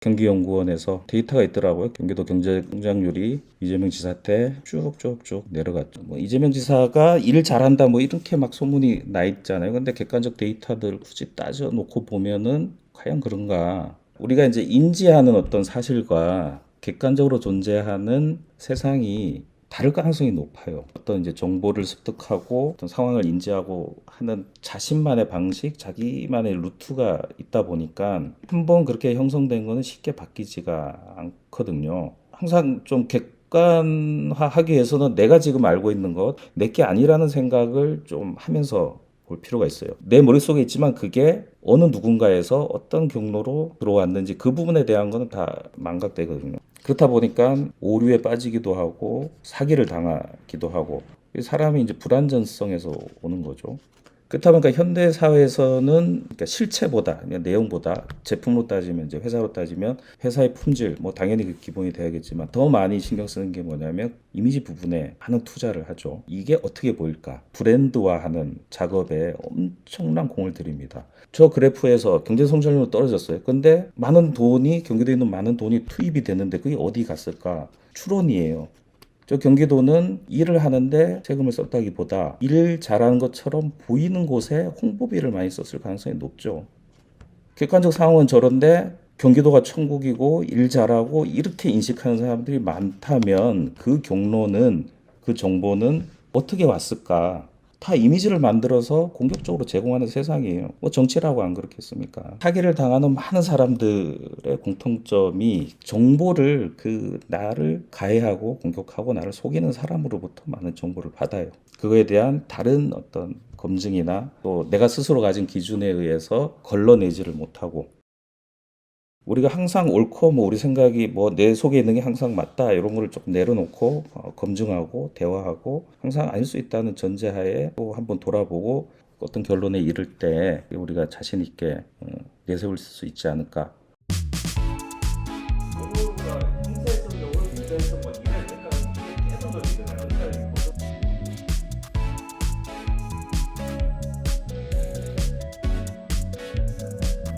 경기연구원에서 데이터가 있더라고요. 경기도 경제 성장률이 이재명 지사 때 쭉쭉쭉 내려갔죠. 뭐 이재명 지사가 일 잘한다 뭐 이렇게 막 소문이 나 있잖아요. 근데 객관적 데이터들 굳이 따져 놓고 보면은 과연 그런가? 우리가 이제 인지하는 어떤 사실과 객관적으로 존재하는 세상이 다를 가능성이 높아요. 어떤 이제 정보를 습득하고 어떤 상황을 인지하고 하는 자신만의 방식, 자기만의 루트가 있다 보니까 한 번 그렇게 형성된 거는 쉽게 바뀌지가 않거든요. 항상 좀 객관화하기 위해서는 내가 지금 알고 있는 것, 내 게 아니라는 생각을 좀 하면서 볼 필요가 있어요. 내 머릿속에 있지만 그게 어느 누군가에서 어떤 경로로 들어왔는지 그 부분에 대한 거는 다 망각되거든요. 그렇다 보니까 오류에 빠지기도 하고 사기를 당하기도 하고 이 사람이 이제 불안전성에서 오는 거죠. 그렇다 보니까 현대 사회에서는 그러니까 실체보다 그냥 내용보다 제품으로 따지면 이제 회사로 따지면 회사의 품질 뭐 당연히 그 기본이 돼야겠지만 더 많이 신경 쓰는 게 뭐냐면 이미지 부분에 많은 투자를 하죠. 이게 어떻게 보일까? 브랜드화하는 작업에 엄청난 공을 들입니다. 저 그래프에서 경제 성장률은 떨어졌어요. 근데 많은 돈이 경기도에 있는 많은 돈이 투입이 되는데 그게 어디 갔을까? 추론이에요. 저 경기도는 일을 하는데 세금을 썼다기보다 일 잘하는 것처럼 보이는 곳에 홍보비를 많이 썼을 가능성이 높죠. 객관적 상황은 저런데 경기도가 천국이고 일 잘하고 이렇게 인식하는 사람들이 많다면 그 경로는 그 정보는 어떻게 왔을까? 다 이미지를 만들어서 공격적으로 제공하는 세상이에요. 뭐 정치라고 안 그렇겠습니까? 사기를 당하는 많은 사람들의 공통점이 정보를 그 나를 가해하고 공격하고 나를 속이는 사람으로부터 많은 정보를 받아요. 그거에 대한 다른 어떤 검증이나 또 내가 스스로 가진 기준에 의해서 걸러내지를 못하고 우리가 항상 옳고 뭐 우리 생각이 뭐 내 속에 있는 게 항상 맞다 이런 거를 조금 내려놓고 어, 검증하고 대화하고 항상 아닐 수 있다는 전제하에 또 한번 돌아보고 어떤 결론에 이를 때 우리가 자신 있게 어, 내세울 수 있지 않을까